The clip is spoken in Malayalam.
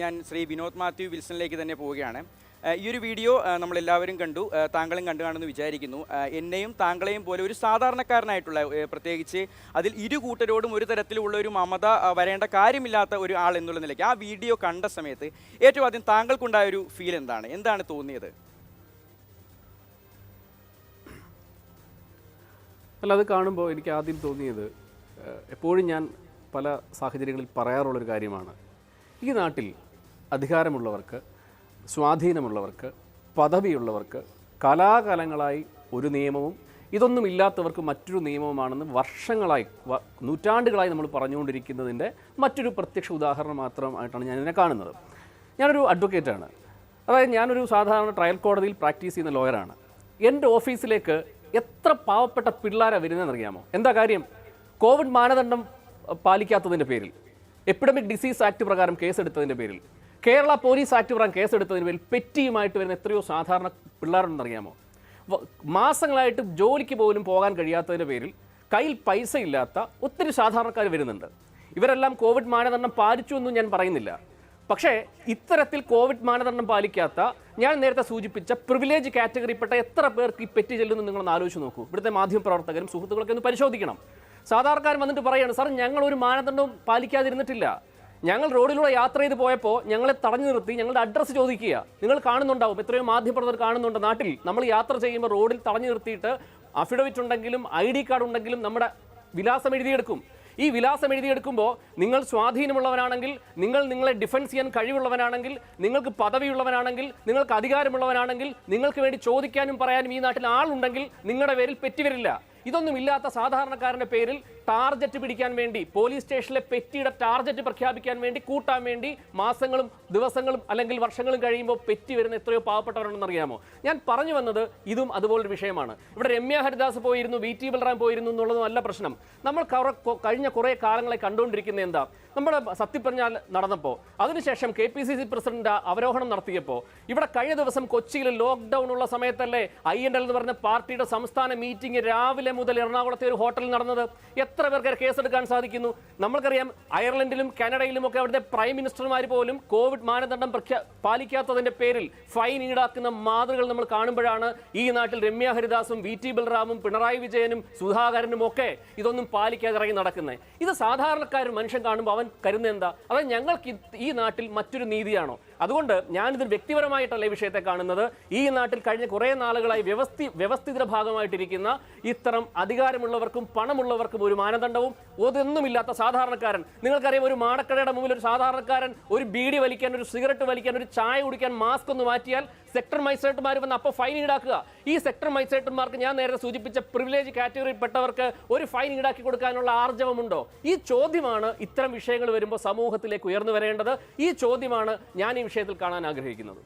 ഞാൻ ശ്രീ വിനോദ് മാത്യു വിൽസണിലേക്ക് തന്നെ പോവുകയാണ്. ഈ ഒരു വീഡിയോ നമ്മളെല്ലാവരും കണ്ടു താങ്കളും കണ്ടു കാണുമെന്ന് വിചാരിക്കുന്നു എന്നെയും താങ്കളെയും പോലെ ഒരു സാധാരണക്കാരനായിട്ടുള്ള പ്രത്യേകിച്ച് അതിൽ ഇരു കൂട്ടരോടും ഒരു തരത്തിലുള്ള ഒരു മമത വരേണ്ട കാര്യമില്ലാത്ത ഒരു ആൾ എന്നുള്ള നിലയ്ക്ക് ആ വീഡിയോ കണ്ട സമയത്ത് ഏറ്റവും ആദ്യം താങ്കൾക്കുണ്ടായ ഒരു ഫീൽ എന്താണ്? എന്താണ് തോന്നിയത്? അല്ല അത് കാണുമ്പോൾ എനിക്ക് ആദ്യം തോന്നിയത് എപ്പോഴും ഞാൻ പല സാഹചര്യങ്ങളിൽ പറയാറുള്ളൊരു കാര്യമാണ്. ഈ നാട്ടിൽ അധികാരമുള്ളവർക്ക് സ്വാധീനമുള്ളവർക്ക് പദവിയുള്ളവർക്ക് കലാകാലങ്ങളായി ഒരു നിയമവും ഇതൊന്നും ഇല്ലാത്തവർക്ക് മറ്റൊരു നിയമവുമാണെന്ന് വർഷങ്ങളായി നൂറ്റാണ്ടുകളായി നമ്മൾ പറഞ്ഞുകൊണ്ടിരിക്കുന്നതിന്റെ മറ്റൊരു പ്രത്യക്ഷ ഉദാഹരണം മാത്രമായിട്ടാണ് ഞാൻ ഇതിനെ കാണുന്നത്. ഞാനൊരു അഡ്വക്കേറ്റാണ്. അതായത് ഞാനൊരു സാധാരണ ട്രയൽ കോടതിയിൽ പ്രാക്ടീസ് ചെയ്യുന്ന ലോയറാണ്. എന്റെ ഓഫീസിലേക്ക് എത്ര പാവപ്പെട്ട പിള്ളേരാണ് വരുന്നതെന്ന് അറിയാമോ? എന്താ കാര്യം? കോവിഡ് മാനദണ്ഡം പാലിക്കാത്തതിന്റെ പേരിൽ. എപ്പിഡമിക് ഡിസീസ് ആക്ട് പ്രകാരം കേസെടുത്തതിന്റെ പേരിൽ. കേരള പോലീസ് ആക്ട് പ്രകാരം കേസെടുത്തതിന് പേരിൽ പെറ്റിയുമായിട്ട് വരുന്ന എത്രയോ സാധാരണ പിള്ളേരുണ്ടെന്ന് അറിയാമോ വ- മാസങ്ങളായിട്ട് ജോലിക്ക് പോലും പോകാൻ കഴിയാത്തതിന്റെ പേരിൽ കയ്യിൽ പൈസ ഇല്ലാത്ത ഒത്തിരി സാധാരണക്കാർ വരുന്നുണ്ട്. ഇവരെല്ലാം കോവിഡ് മാനദണ്ഡം പാലിച്ചു എന്നും ഞാൻ പറയുന്നില്ല. പക്ഷേ ഇത്തരത്തിൽ കോവിഡ് മാനദണ്ഡം പാലിക്കാത്ത ഞാൻ നേരത്തെ സൂചിപ്പിച്ച പ്രിവിലേജ് കാറ്റഗറിപ്പെട്ട എത്ര പേർക്ക് ഈ പെറ്റി ചെല്ലുന്നു നിങ്ങളൊന്ന് ആലോചിച്ച് നോക്കൂ. ഇവിടുത്തെ മാധ്യമപ്രവർത്തകരും സുഹൃത്തുക്കളൊക്കെ ഒന്ന് പരിശോധിക്കണം. സാധാരണക്കാരൻ വന്നിട്ട് പറയാണ് സാർ ഞങ്ങൾ ഒരു മാനദണ്ഡവും പാലിക്കാതിരുന്നിട്ടില്ല. ഞങ്ങൾ റോഡിലൂടെ യാത്ര ചെയ്ത് പോയപ്പോൾ ഞങ്ങളെ തടഞ്ഞു നിർത്തി ഞങ്ങളുടെ അഡ്രസ്സ് ചോദിക്കുക. നിങ്ങൾ കാണുന്നുണ്ടാവും എത്രയോ മാധ്യമപ്രവർത്തകർ കാണുന്നുണ്ട് നാട്ടിൽ. നമ്മൾ യാത്ര ചെയ്യുമ്പോൾ റോഡിൽ തടഞ്ഞു നിർത്തിയിട്ട് അഫിഡവിറ്റ് ഉണ്ടെങ്കിലും ഐ ഡി കാർഡ് ഉണ്ടെങ്കിലും നമ്മുടെ വിലാസം എഴുതിയെടുക്കും. ഈ വിലാസം എഴുതിയെടുക്കുമ്പോൾ നിങ്ങൾ സ്വാധീനമുള്ളവനാണെങ്കിൽ നിങ്ങൾ നിങ്ങളെ ഡിഫൻസ് ചെയ്യാൻ കഴിവുള്ളവനാണെങ്കിൽ നിങ്ങൾക്ക് പദവിയുള്ളവനാണെങ്കിൽ നിങ്ങൾക്ക് അധികാരമുള്ളവനാണെങ്കിൽ നിങ്ങൾക്ക് വേണ്ടി ചോദിക്കാനും പറയാനും ഈ നാട്ടിൽ ആളുണ്ടെങ്കിൽ നിങ്ങളുടെ പേരിൽ പെറ്റിവരില്ല ഇതൊന്നും ഇല്ലാത്ത സാധാരണക്കാരന്റെ പേരിൽ ടാർജറ്റ് പിടിക്കാൻ വേണ്ടി പോലീസ് സ്റ്റേഷനിലെ പെറ്റിയുടെ ടാർജറ്റ് പ്രഖ്യാപിക്കാൻ വേണ്ടി കൂട്ടാൻ വേണ്ടി മാസങ്ങളും ദിവസങ്ങളും അല്ലെങ്കിൽ വർഷങ്ങളും കഴിയുമ്പോൾ പെറ്റി വരുന്ന എത്രയോ പാവപ്പെട്ടവരുണ്ടെന്ന് അറിയാമോ? ഞാൻ പറഞ്ഞു വന്നത് ഇതും അതുപോലൊരു വിഷയമാണ്. ഇവിടെ രമ്യ ഹരിദാസ് പോയിരുന്നു വി ടി ബൽറാം പോയിരുന്നു എന്നുള്ളതും പ്രശ്നം. നമ്മൾ കഴിഞ്ഞ കുറേ കാലങ്ങളെ കണ്ടുകൊണ്ടിരിക്കുന്ന എന്താ? നമ്മുടെ സത്യപ്രജ്ഞാൽ നടന്നപ്പോൾ അതിനുശേഷം K P C C president അവരോഹണം നടത്തിയപ്പോൾ ഇവിടെ കഴിഞ്ഞ ദിവസം കൊച്ചിയിൽ ലോക്ക്ഡൗൺ ഉള്ള സമയത്തല്ലേ ഐ എൻ എൽ എന്ന് പറഞ്ഞ പാർട്ടിയുടെ സംസ്ഥാന മീറ്റിംഗ് രാവിലെ മുതൽ എറണാകുളത്തെ ഒരു ഹോട്ടലിൽ നടന്നത്. എത്ര പേർക്ക് കേസെടുക്കാൻ സാധിക്കുന്നു? നമ്മൾക്കറിയാം അയർലൻഡിലും കാനഡയിലും ഒക്കെ അവിടുത്തെ പ്രൈം മിനിസ്റ്റർമാർ പോലും കോവിഡ് മാനദണ്ഡം പാലിക്കാത്തതിന്റെ പേരിൽ ഫൈൻ ഈടാക്കുന്ന മാതൃകകൾ നമ്മൾ കാണുമ്പോഴാണ് ഈ നാട്ടിൽ രമ്യ ഹരിദാസും വി ടി ബൽറാമും പിണറായി വിജയനും സുധാകരനും ഒക്കെ ഇതൊന്നും പാലിക്കാതെ ഇറങ്ങി നടക്കുന്നത് ഇത് സാധാരണക്കാരൻ മനുഷ്യൻ കാണുമ്പോൾ അവൻ കരുതുന്നത് എന്താ? അതായത് ഞങ്ങൾക്ക് ഈ നാട്ടിൽ മറ്റൊരു നീതിയാണോ? അതുകൊണ്ട് ഞാനിത് വ്യക്തിപരമായിട്ടല്ല ഈ വിഷയത്തെ കാണുന്നത്. ഈ നാട്ടിൽ കഴിഞ്ഞ കുറേ നാളുകളായി വ്യവസ്ഥി വ്യവസ്ഥിത ഭാഗമായിട്ടിരിക്കുന്ന ഇത്തരം അധികാരമുള്ളവർക്കും പണമുള്ളവർക്കും ഒരു മാനദണ്ഡവും ഒതൊന്നുമില്ലാത്ത സാധാരണക്കാരൻ. നിങ്ങൾക്കറിയാം ഒരു മാടക്കടയുടെ മുമ്പിൽ ഒരു സാധാരണക്കാരൻ ഒരു ബീഡി വലിക്കാൻ ഒരു സിഗരറ്റ് വലിക്കാൻ ഒരു ചായ കുടിക്കാൻ മാസ്ക് ഒന്ന് മാറ്റിയാൽ സെക്ടർ മജിസ്ട്രേറ്റുമാർ വന്ന് അപ്പോൾ ഫൈൻ ഈടാക്കുക. ഈ സെക്ടർ മജിസ്ട്രേറ്റുമാർക്ക് ഞാൻ നേരത്തെ സൂചിപ്പിച്ച പ്രിവിലേജ് കാറ്റഗറിയിൽ പെട്ടവർക്ക് ഒരു ഫൈൻ ഈടാക്കി കൊടുക്കാനുള്ള ആർജവമുണ്ടോ? ഈ ചോദ്യമാണ് ഇത്തരം വിഷയങ്ങൾ വരുമ്പോൾ സമൂഹത്തിലേക്ക് ഉയർന്നു വരേണ്ടത്. ഈ ചോദ്യമാണ് ഞാൻ ഈ വിഷയത്തിൽ കാണാൻ ആഗ്രഹിക്കുന്നത്.